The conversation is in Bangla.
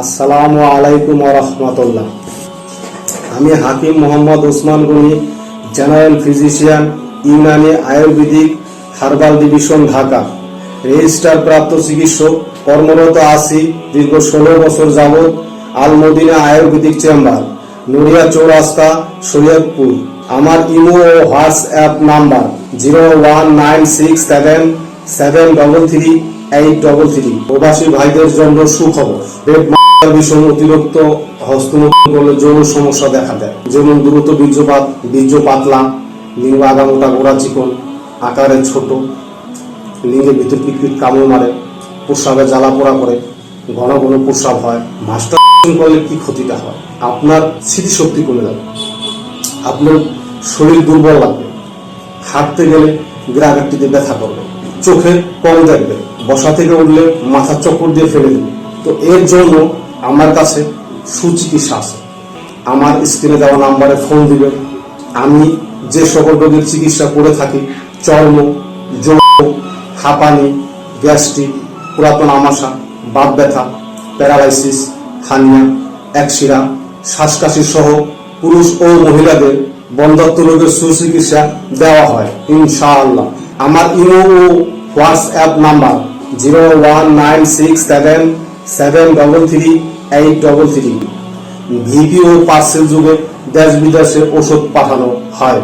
আসসালামু আলাইকুম রহমতুল্লাহ। আমি Hakim Mohammad Osman Gani, general physician, Unani Ayurvedic, herbal division, Dhaka. Register প্রাপ্ত চিকিৎসক, কর্মরত আছি দীর্ঘ ষোলো বছর যাবৎ আলমদিনা আয়ুর্বেদিক চেম্বার, নড়িয়া চৌরাস্তা, শরীয়তপুর। আমার ইমো ও WhatsApp number zero one nine six seven seven double three eight double three প্রবাসী ভাইদের জন্য সুখবর। মারার ভীষণ অতিরিক্ত হস্তমুখ করলে যৌন সমস্যা দেখা দেয়। যেমন দ্রুত বীর্যপাত, বীর্য পাতলা, লিঙ্গ আগামোটা গোড়া চিকন, আকারে ছোট, লিঙ্গের ভিতর পিটপিট কামড় মারে, প্রস্রাবে জ্বালা পোড়া করে, ঘন ঘন প্রস্রাব হয়। মাস্টার করলে কি ক্ষতিটা হয়? আপনার স্মৃতিশক্তি কমে যাবে। আপনার শরীর দুর্বল লাগবে। হাঁটতে গেলে গ্রাগারটিতে ব্যথা করবে। চোখে কম দেখবে। বসা থেকে উঠলে মাথা চক্কর দিয়ে ফেলে দেবে। তো এর জন্য আমার কাছে সুচিকিৎসা আছে। আমার স্ক্রিনে দেওয়া নাম্বারে ফোন দিবেন আমি যে সকল রোগের চিকিৎসা করে থাকি, চর্ম, যৌন, হাঁপানি, গ্যাস্ট্রিক, পুরাতন আমাশা, বাত ব্যথা, প্যারালাইসিস, হানিয়া, একশিরা, শ্বাসকাশি সহ পুরুষ ও মহিলাদের বন্ধাত্ম রোগের সুচিকিৎসা দেওয়া হয়, ইনশাআল্লাহ। আমার ইউনো ও WhatsApp number zero one nine six seven seven double three eight double three. Video parcel যুগে দেশ বিদেশে ওষুধ পাঠানো হয়।